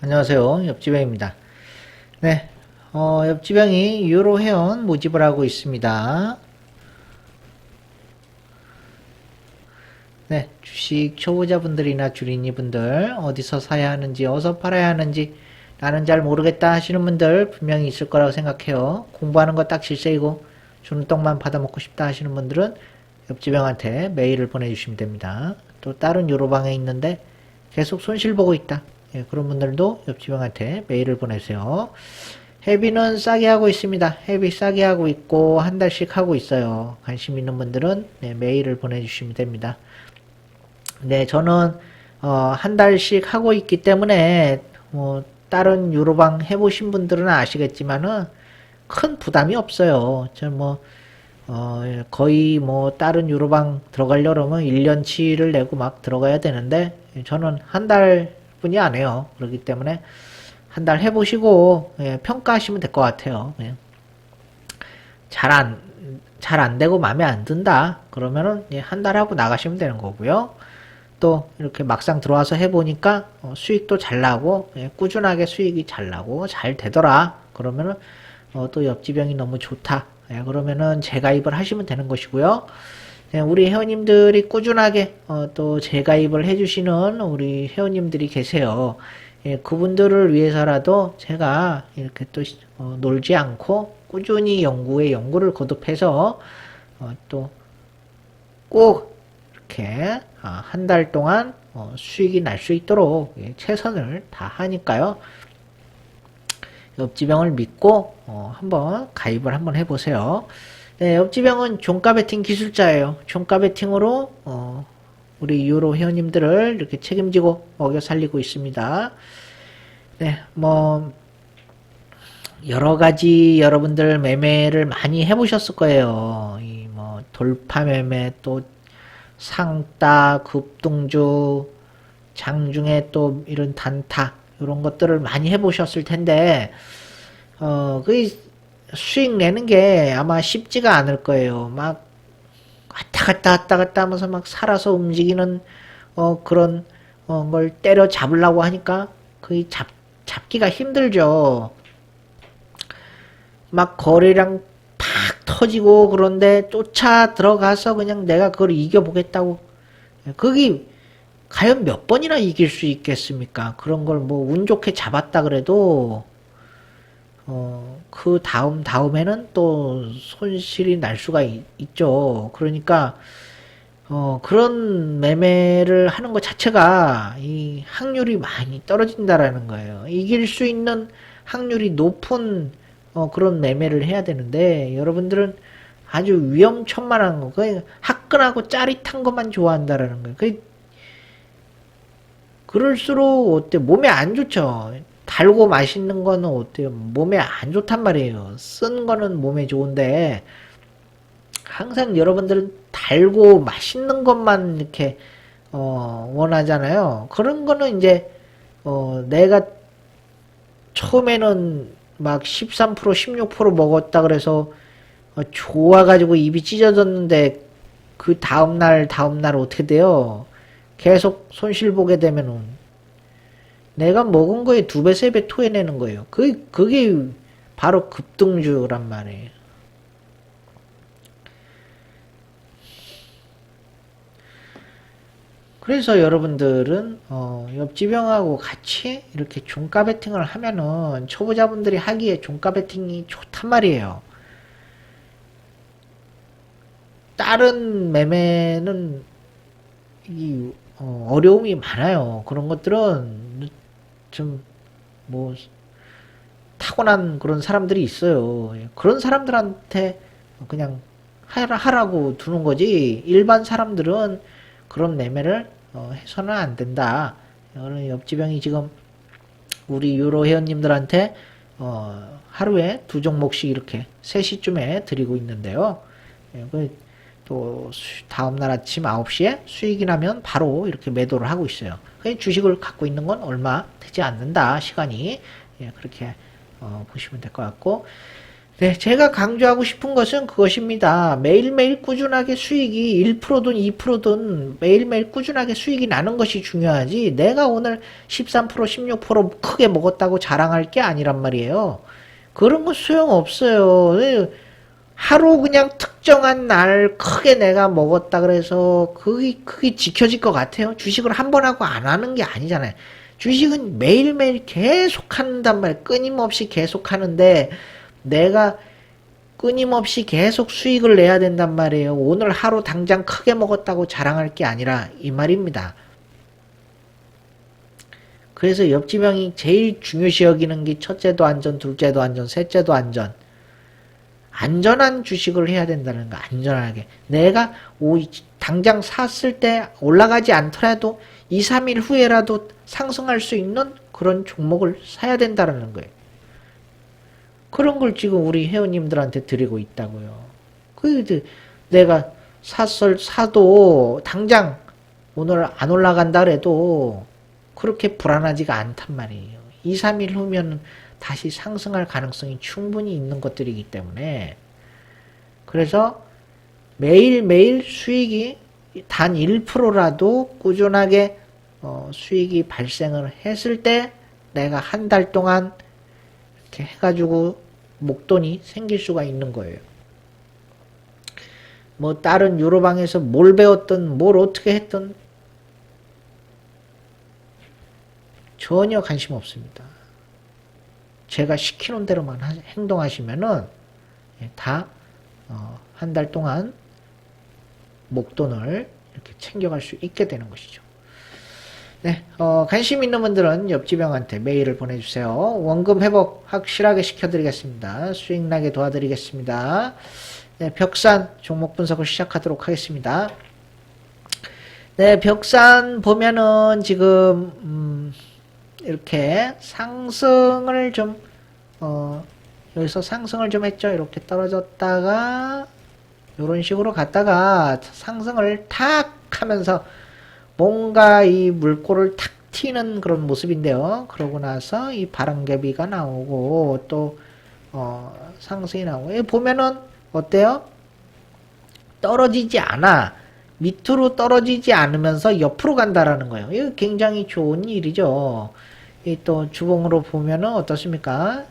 안녕하세요. 옆지병입니다. 네, 어, 옆지병이 유로 회원 모집을 하고 있습니다. 네, 주식 초보자분들이나 주린이분들 어디서 사야 하는지 어디서 팔아야 하는지 나는 잘 모르겠다 하시는 분들 분명히 있을 거라고 생각해요. 공부하는 거 딱 질색이고 주는 떡만 받아먹고 싶다 하시는 분들은 옆지병한테 메일을 보내주시면 됩니다. 또 다른 유로방에 있는데 계속 손실 보고 있다. 예, 그런 분들도 옆지병한테 메일을 보내세요. 회비는 싸게 하고 있습니다. 회비 싸게 하고 있고 한 달씩 하고 있어요. 관심 있는 분들은 네, 메일을 보내주시면 됩니다. 네, 저는 어, 한 달씩 하고 있기 때문에 뭐 다른 유로방 해보신 분들은 아시겠지만은 큰 부담이 없어요. 저뭐 어, 거의 뭐 다른 유로방 들어가려면 1년치를 내고 막 들어가야 되는데 저는 한 달 뿐이 안 해요. 그렇기 때문에 한 달 해보시고 예, 평가하시면 될 것 같아요. 예. 잘 안, 잘 안 되고 마음에 안 든다. 그러면은 예, 한달 하고 나가시면 되는 거고요. 또 이렇게 막상 들어와서 해보니까 어, 수익도 잘 나고 예, 꾸준하게 수익이 잘 나고 잘 되더라. 그러면은 어, 또 옆지병이 너무 좋다. 예, 그러면은 재가입을 하시면 되는 것이고요. 예, 우리 회원님들이 꾸준하게 어, 또 재가입을 해주시는 우리 회원님들이 계세요. 예, 그분들을 위해서라도 제가 이렇게 또 어, 놀지 않고 꾸준히 연구에 연구를 거듭해서 어, 또꼭 이렇게 아, 한달 동안 어, 수익이 날 수 있도록 예, 최선을 다하니까요. 옆지병을 믿고 어, 한번 가입을 한번 해보세요. 네, 옆지병은 종가 베팅 기술자예요. 종가 베팅으로 어, 우리 유로 회원님들을 이렇게 책임지고 먹여 살리고 있습니다. 네, 뭐 여러 가지 여러분들 매매를 많이 해보셨을 거예요. 이 뭐 돌파 매매 또 상따 급등주 장중에 또 이런 단타 이런 것들을 많이 해보셨을 텐데 어, 그 수익 내는 게 아마 쉽지가 않을 거예요. 막 왔다 갔다 왔다 갔다 하면서 막 살아서 움직이는 어, 그런 어, 걸 때려 잡으려고 하니까 그 잡, 잡기가 힘들죠. 막 거래량 팍 터지고 그런데 쫓아 들어가서 그냥 내가 그걸 이겨보겠다고 그게 과연 몇 번이나 이길 수 있겠습니까? 그런 걸 뭐 운 좋게 잡았다 그래도 어, 그 다음 다음에는 또 손실이 날 수가 있, 죠 그러니까 어, 그런 매매를 하는 것 자체가 이 확률이 많이 떨어진다라는 거예요. 이길 수 있는 확률이 높은 어, 그런 매매를 해야 되는데 여러분들은 아주 위험천만한 거, 그 화끈하고 짜릿한 것만 좋아한다라는 거예요. 그 그럴수록 어때 몸에 안 좋죠. 달고 맛있는 거는 어때요? 몸에 안 좋단 말이에요. 쓴 거는 몸에 좋은데 항상 여러분들은 달고 맛있는 것만 이렇게 어, 원하잖아요. 그런 거는 이제 어, 내가 처음에는 막 13% 16% 먹었다 그래서 어, 좋아가지고 입이 찢어졌는데 그 다음날 다음날 어떻게 돼요? 계속 손실 보게 되면은 내가 먹은 거에 두 배, 세 배 토해내는 거예요. 그, 그게 바로 급등주란 말이에요. 그래서 여러분들은 어, 옆지병하고 같이 이렇게 종가 베팅을 하면은 초보자분들이 하기에 종가 베팅이 좋단 말이에요. 다른 매매는 이 어, 어려움이 많아요. 그런 것들은 좀 뭐 타고난 그런 사람들이 있어요. 그런 사람들한테 그냥 하라, 하라고 두는 거지. 일반 사람들은 그런 매매를 어, 해서는 안 된다. 오늘 옆지병이 지금 우리 유로 회원님들한테 어, 하루에 두 종목씩 이렇게 3시쯤에 드리고 있는데요. 예, 그또 다음날 아침 9시에 수익이 나면 바로 이렇게 매도를 하고 있어요. 주식을 갖고 있는 건 얼마 되지 않는다. 시간이 예, 그렇게 어, 보시면 될 것 같고 네, 제가 강조하고 싶은 것은 그것입니다. 매일매일 꾸준하게 수익이 1%든 2%든 매일매일 꾸준하게 수익이 나는 것이 중요하지 내가 오늘 13% 16% 크게 먹었다고 자랑할 게 아니란 말이에요. 그런 거 소용없어요. 하루 그냥 특정한 날 크게 내가 먹었다 그래서 그게, 그게 지켜질 것 같아요. 주식을 한 번 하고 안 하는 게 아니잖아요. 주식은 매일매일 계속 한단 말이에요. 끊임없이 계속 하는데 내가 끊임없이 계속 수익을 내야 된단 말이에요. 오늘 하루 당장 크게 먹었다고 자랑할 게 아니라 이 말입니다. 그래서 옆집 형이 제일 중요시 여기는 게 첫째도 안전, 둘째도 안전, 셋째도 안전. 안전한 주식을 해야 된다는 거, 안전하게. 내가 오, 당장 샀을 때 올라가지 않더라도 2, 3일 후에라도 상승할 수 있는 그런 종목을 사야 된다는 거예요. 그런 걸 지금 우리 회원님들한테 드리고 있다고요. 그, 이제 내가 샀을, 사도 당장 오늘 안 올라간다 그래도 그렇게 불안하지가 않단 말이에요. 2, 3일 후면 다시 상승할 가능성이 충분히 있는 것들이기 때문에 그래서 매일매일 수익이 단 1%라도 꾸준하게 어, 수익이 발생을 했을 때 내가 한 달 동안 이렇게 해가지고 목돈이 생길 수가 있는 거예요. 뭐 다른 유로방에서 뭘 배웠든 뭘 어떻게 했든 전혀 관심 없습니다. 제가 시키는 대로만 하- 행동하시면은 예, 다한 달 동안 목돈을 이렇게 챙겨갈 수 있게 되는 것이죠. 네, 어, 관심 있는 분들은 옆집 형한테 메일을 보내주세요. 원금 회복 확실하게 시켜드리겠습니다. 수익 나게 도와드리겠습니다. 네, 벽산 종목 분석을 시작하도록 하겠습니다. 네, 벽산 보면은 지금 음, 이렇게 상승을 좀 어, 여기서 상승을 좀 했죠. 이렇게 떨어졌다가 이런 식으로 갔다가 상승을 탁 하면서 뭔가 이 물꼬를 탁 튀는 그런 모습인데요. 그러고 나서 이 바람개비가 나오고 또 어, 상승이 나오고 보면은 어때요? 떨어지지 않아. 밑으로 떨어지지 않으면서 옆으로 간다라는 거예요. 이거 굉장히 좋은 일이죠. 이또 주봉으로 보면은 어떻습니까?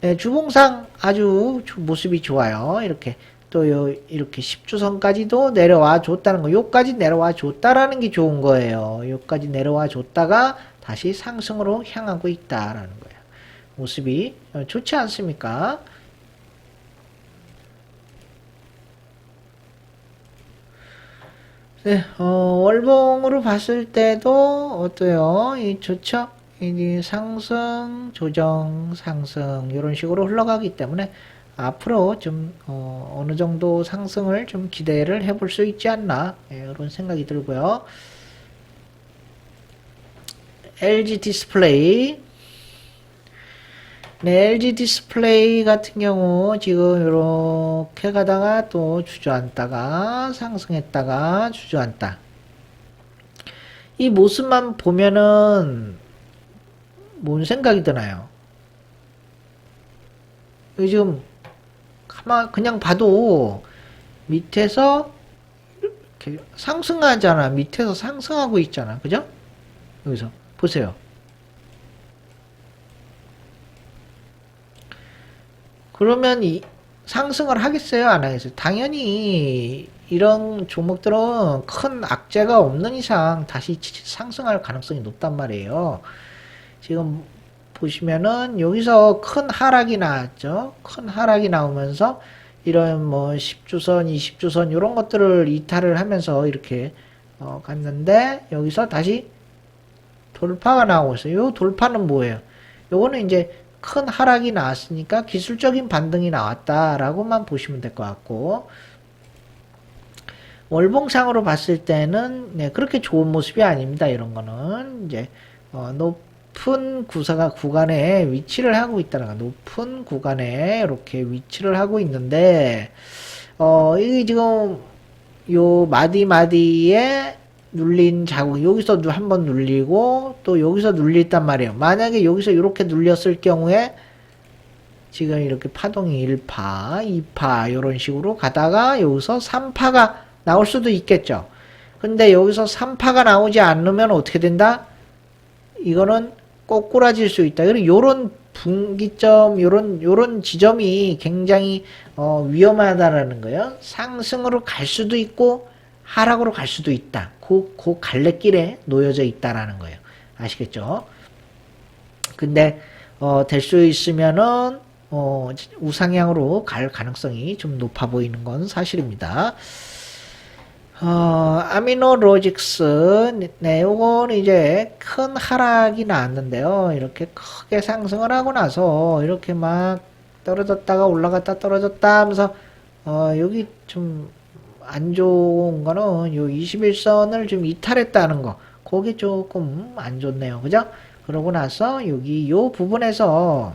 네, 주봉상 아주 조- 모습이 좋아요. 이렇게 또 요, 이렇게 10주선까지도 내려와 줬다는 거. 요까지 내려와 줬다라는 게 좋은 거예요. 요까지 내려와 줬다가 다시 상승으로 향하고 있다라는 거예요. 모습이 어, 좋지 않습니까? 네, 어, 월봉으로 봤을 때도 어때요? 이 좋죠? 이 상승, 조정, 상승 이런 식으로 흘러가기 때문에 앞으로 좀 어, 느 정도 상승을 좀 기대를 해볼 수 있지 않나 예, 이런 생각이 들고요. LG 디스플레이 네, LG 디스플레이 같은 경우 지금 이렇게 가다가 또 주저앉다가 상승했다가 주저앉다. 이 모습만 보면은 뭔 생각이 드나요? 요즘 가만 그냥 봐도 밑에서 이렇게 상승하잖아. 밑에서 상승하고 있잖아. 그죠? 여기서 보세요. 그러면 이 상승을 하겠어요? 안 하겠어요? 당연히 이런 종목들은 큰 악재가 없는 이상 다시 상승할 가능성이 높단 말이에요. 지금 보시면은 여기서 큰 하락이 나왔죠. 큰 하락이 나오면서 이런 뭐 10주선, 20주선 이런 것들을 이탈을 하면서 이렇게 어, 갔는데 여기서 다시 돌파가 나오고 있어요. 이 돌파는 뭐예요? 요거는 이제 큰 하락이 나왔으니까 기술적인 반등이 나왔다라고만 보시면 될 것 같고 월봉상으로 봤을 때는 네, 그렇게 좋은 모습이 아닙니다. 이런 거는 이제 어, 높은 구사가 구간에 위치를 하고 있다는 거. 높은 구간에 이렇게 위치를 하고 있는데 어, 이게 지금 요 마디 마디에 눌린 자국 여기서 한 번 눌리고 또 여기서 눌렸단 말이에요. 만약에 여기서 이렇게 눌렸을 경우에 지금 이렇게 파동이 1파, 2파 이런 식으로 가다가 여기서 3파가 나올 수도 있겠죠. 근데 여기서 3파가 나오지 않으면 어떻게 된다? 이거는 꼬꾸라질 수 있다. 그리고 요런 분기점, 요런, 요런 지점이 굉장히, 어, 위험하다라는 거예요. 상승으로 갈 수도 있고, 하락으로 갈 수도 있다. 그, 그 갈래길에 놓여져 있다라는 거예요. 아시겠죠? 근데, 어, 될 수 있으면은, 어, 우상향으로 갈 가능성이 좀 높아 보이는 건 사실입니다. 어, 아미노 로직스, 네, 요건 이제 큰 하락이 나왔는데요. 이렇게 크게 상승을 하고 나서 이렇게 막 떨어졌다가 올라갔다 떨어졌다 하면서, 어, 여기 좀 안 좋은 거는 요 21선을 좀 이탈했다는 거. 그게 조금 안 좋네요. 그죠? 그러고 나서 여기 요 부분에서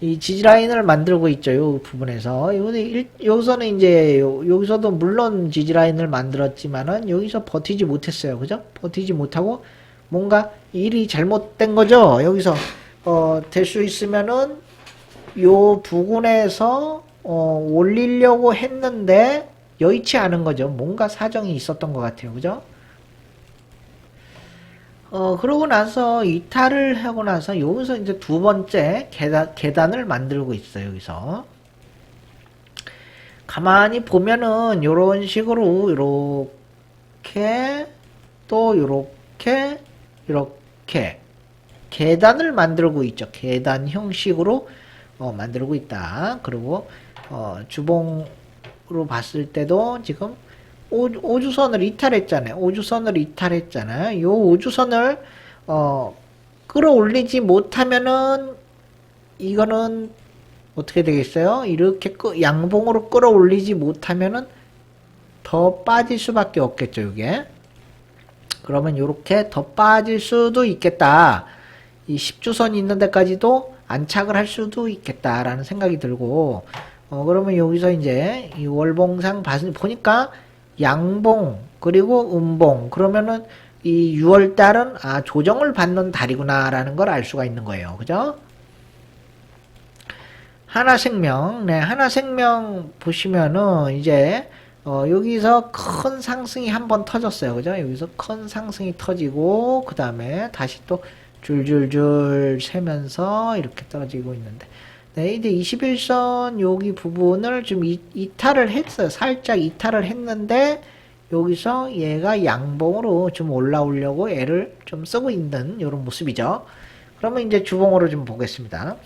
이 지지라인을 만들고 있죠. 요 부분에서. 일- 여기서는 이제, 요- 여기서도 물론 지지라인을 만들었지만은, 여기서 버티지 못했어요. 그죠? 버티지 못하고, 뭔가 일이 잘못된 거죠. 여기서, 어, 될 수 있으면은, 요 부분에서, 어, 올리려고 했는데, 여의치 않은 거죠. 뭔가 사정이 있었던 것 같아요. 그죠? 어, 그러고 나서 이탈을 하고 나서 여기서 이제 두 번째 계단, 계단을 만들고 있어요, 여기서. 가만히 보면은 요런 식으로 요렇게 또 요렇게 요렇게 계단을 만들고 있죠. 계단 형식으로 어, 만들고 있다. 그리고 어, 주봉으로 봤을 때도 지금 오, 오주선을 이탈했잖아요. 오주선을 이탈했잖아요. 요 오주선을 어, 끌어올리지 못하면은 이거는 어떻게 되겠어요? 이렇게 끄- 양봉으로 끌어올리지 못하면은 더 빠질 수밖에 없겠죠, 이게. 그러면 이렇게 더 빠질 수도 있겠다. 이 10주선이 있는 데까지도 안착을 할 수도 있겠다라는 생각이 들고, 어, 그러면 여기서 이제 이 월봉상 봐- 보니까 양봉, 그리고 음봉, 그러면은 이 6월 달은 아, 조정을 받는 달이구나라는 걸 알 수가 있는 거예요. 그죠? 하나생명, 네, 하나생명 보시면은 이제 어, 여기서 큰 상승이 한 번 터졌어요. 그죠? 여기서 큰 상승이 터지고 그 다음에 다시 또 줄줄줄 세면서 이렇게 떨어지고 있는데 네, 이제 21선 여기 부분을 좀 이, 이탈을 했어요. 살짝 이탈을 했는데 여기서 얘가 양봉으로 좀 올라오려고 애를 좀 쓰고 있는 이런 모습이죠. 그러면 이제 주봉으로 좀 보겠습니다.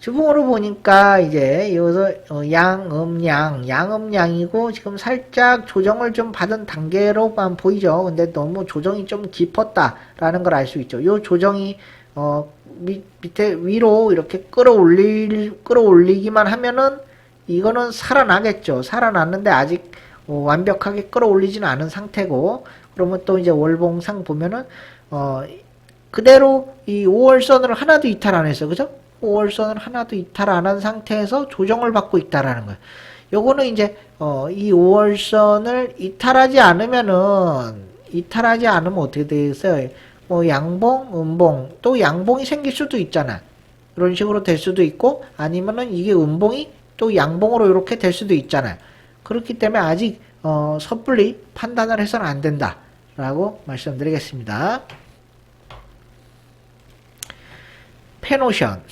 주봉으로 보니까 이제 여기서 어, 양, 음, 양, 양, 음, 양이고 지금 살짝 조정을 좀 받은 단계로만 보이죠. 근데 너무 조정이 좀 깊었다라는 걸 알 수 있죠. 요 조정이 어, 밑, 밑에 위로 이렇게 끌어올릴, 끌어올리기만 하면은 이거는 살아나겠죠. 살아났는데 아직 어, 완벽하게 끌어올리지는 않은 상태고 그러면 또 이제 월봉상 보면은 어, 그대로 이 5월선을 하나도 이탈 안 했어요. 그죠? 5월선을 하나도 이탈 안 한 상태에서 조정을 받고 있다라는 거예요. 요거는 이제 어, 이 5월선을 이탈하지 않으면은 이탈하지 않으면 어떻게 되겠어요? 뭐 양봉, 음봉 또 양봉이 생길 수도 있잖아. 이런 식으로 될 수도 있고 아니면은 이게 음봉이 또 양봉으로 이렇게 될 수도 있잖아요. 그렇기 때문에 아직 어, 섣불리 판단을 해서는 안 된다라고 말씀드리겠습니다. 페노션.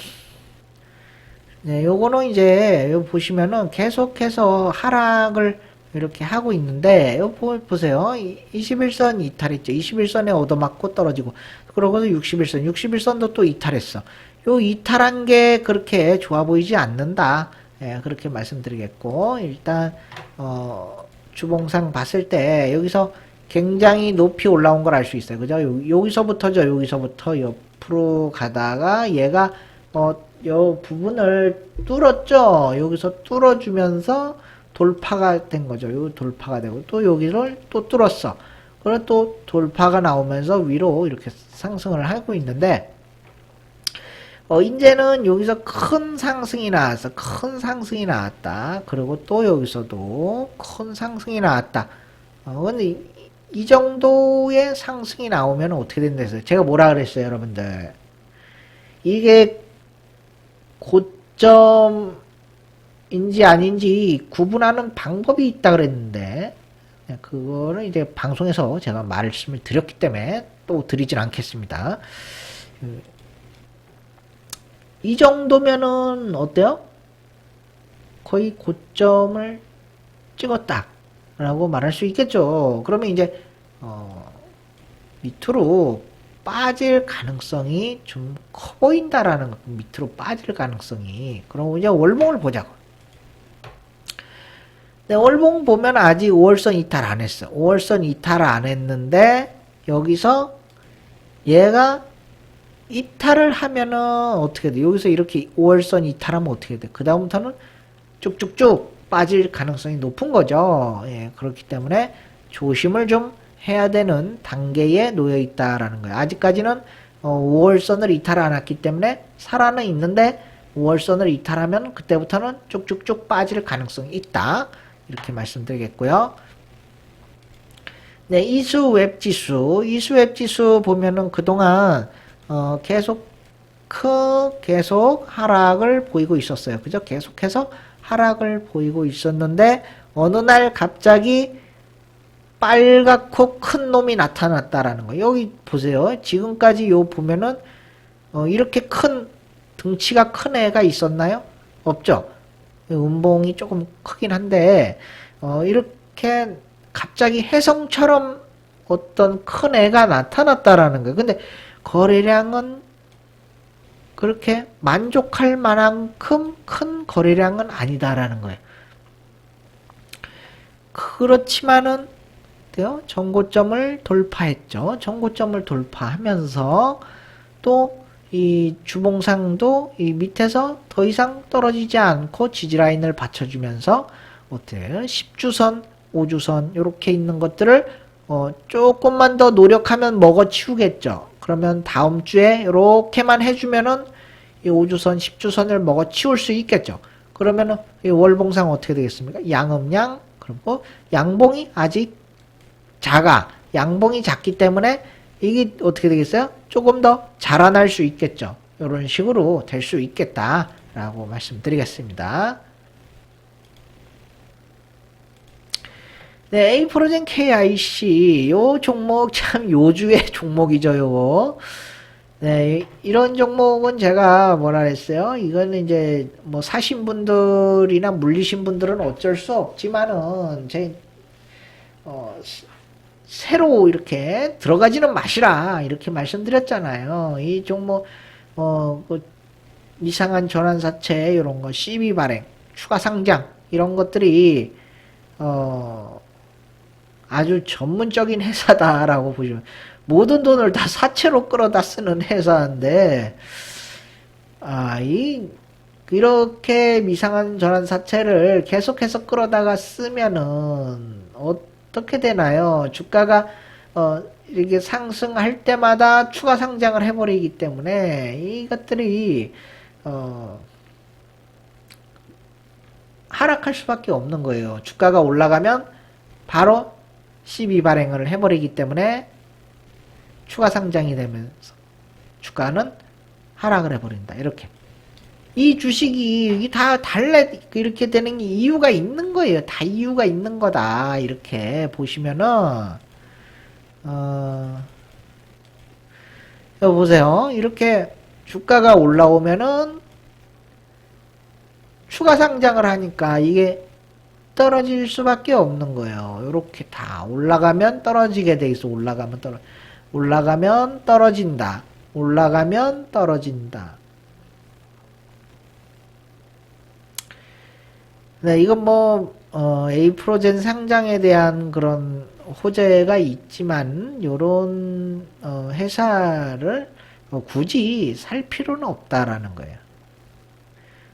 네, 요거는 이제 요 보시면은 계속해서 하락을 이렇게 하고 있는데 요 보- 보세요. 이- 21선 이탈했죠. 21선에 얻어맞고 떨어지고 그러고서 61선, 61선도 또 이탈했어. 요 이탈한 게 그렇게 좋아 보이지 않는다. 예, 그렇게 말씀드리겠고 일단 어, 주봉상 봤을 때 여기서 굉장히 높이 올라온 걸 알 수 있어요. 그죠? 요- 여기서부터죠. 여기서부터 옆으로 가다가 얘가 어, 요 부분을 뚫었죠. 여기서 뚫어주면서 돌파가 된 거죠. 요 돌파가 되고 또 여기를 또 뚫었어. 그리고 또 돌파가 나오면서 위로 이렇게 상승을 하고 있는데 어, 이제는 여기서 큰 상승이 나왔어. 큰 상승이 나왔다. 그리고 또 여기서도 큰 상승이 나왔다. 어, 근데 이, 이 정도의 상승이 나오면 어떻게 된다 했어요? 제가 뭐라 그랬어요, 여러분들? 이게 고점 인지 아닌지 구분하는 방법이 있다 그랬는데 네, 그거는 이제 방송에서 제가 말씀을 드렸기 때문에 또 드리진 않겠습니다. 그, 이 정도면은 어때요? 거의 고점을 찍었다라고 말할 수 있겠죠. 그러면 이제 어, 밑으로 빠질 가능성이 좀 커 보인다라는 거, 밑으로 빠질 가능성이. 그럼 이제 월봉을 보자고. 네, 월봉 보면 아직 5월선 이탈 안 했어. 5월선 이탈 안 했는데 여기서 얘가 이탈을 하면은 어떻게 돼? 여기서 이렇게 5월선 이탈하면 어떻게 돼? 그 다음부터는 쭉쭉쭉 빠질 가능성이 높은 거죠. 예, 그렇기 때문에 조심을 좀 해야 되는 단계에 놓여 있다라는 거예요. 아직까지는 어, 5월선을 이탈 안 했기 때문에 살아는 있는데 5월선을 이탈하면 그때부터는 쭉쭉쭉 빠질 가능성이 있다. 이렇게 말씀드리겠고요. 네, 이수 웹 지수, 이수 웹 지수 보면은 그동안 어, 계속 크 계속 하락을 보이고 있었어요. 그죠? 계속해서 하락을 보이고 있었는데 어느 날 갑자기 빨갛고 큰 놈이 나타났다라는 거. 여기 보세요. 지금까지 요 보면은 어, 이렇게 큰 등치가 큰 애가 있었나요? 없죠. 음봉이 조금 크긴 한데 어, 이렇게 갑자기 혜성처럼 어떤 큰 애가 나타났다라는 거예요. 근데 거래량은 그렇게 만족할 만큼 큰 거래량은 아니다라는 거예요. 그렇지만은 돼요. 정고점을 돌파했죠. 정고점을 돌파하면서 또 이 주봉상도 이 밑에서 더 이상 떨어지지 않고 지지라인을 받쳐주면서 어때요? 10주선, 5주선 이렇게 있는 것들을 어, 조금만 더 노력하면 먹어치우겠죠. 그러면 다음 주에 이렇게만 해주면은 이 5주선, 10주선을 먹어치울 수 있겠죠. 그러면은 이 월봉상 어떻게 되겠습니까? 양음양 그리고 양봉이 아직 작아. 양봉이 작기 때문에 이게 어떻게 되겠어요? 조금 더 자라날 수 있겠죠. 이런 식으로 될 수 있겠다라고 말씀드리겠습니다. 네, A 프로젠 KIC 요 종목 참 요주의 종목이죠, 요거. 네, 이런 종목은 제가 뭐라 그랬어요? 이거는 이제 뭐 사신 분들이나 물리신 분들은 어쩔 수 없지만은 제 어, 새로 이렇게 들어가지는 마시라 이렇게 말씀드렸잖아요. 이 종목 어 그 이상한 전환사채 이런 거 CB 발행, 추가 상장 이런 것들이 어 아주 전문적인 회사다라고 보시면 모든 돈을 다 사채로 끌어다 쓰는 회사인데 아 이 이렇게 이상한 전환 사채를 계속해서 끌어다가 쓰면은 어 떻게 되나요? 주가가 어, 이렇게 상승할 때마다 추가 상장을 해버리기 때문에 이것들이 어, 하락할 수밖에 없는 거예요. 주가가 올라가면 바로 12 발행을 해버리기 때문에 추가 상장이 되면서 주가는 하락을 해버린다. 이렇게. 이 주식이 다 달래 이렇게 되는 이유가 있는 거예요. 다 이유가 있는 거다. 이렇게 보시면은 어 보세요. 이렇게 주가가 올라오면은 추가 상장을 하니까 이게 떨어질 수밖에 없는 거예요. 이렇게 다 올라가면 떨어지게 돼 있어. 올라가면 떨어 올라가면 떨어진다. 올라가면 떨어진다. 네, 이건 뭐, 어, A 프로젠 상장에 대한 그런 호재가 있지만, 요런, 어, 회사를 어, 굳이 살 필요는 없다라는 거예요.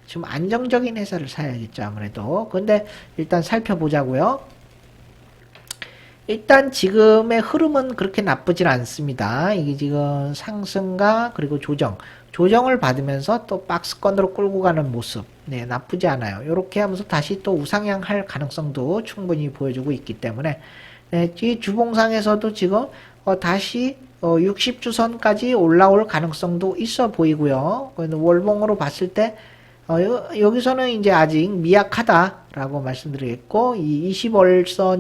좀 안정적인 회사를 사야겠죠, 아무래도. 근데 일단 살펴보자고요. 일단 지금의 흐름은 그렇게 나쁘진 않습니다. 이게 지금 상승과 그리고 조정. 조정을 받으면서 또 박스권으로 끌고 가는 모습. 네, 나쁘지 않아요. 이렇게 하면서 다시 또 우상향 할 가능성도 충분히 보여주고 있기 때문에, 네, 이 주봉상에서도 지금, 어, 다시, 어, 60주선까지 올라올 가능성도 있어 보이고요. 월봉으로 봤을 때, 어, 여, 여기서는 이제 아직 미약하다라고 말씀드리겠고, 이 20월선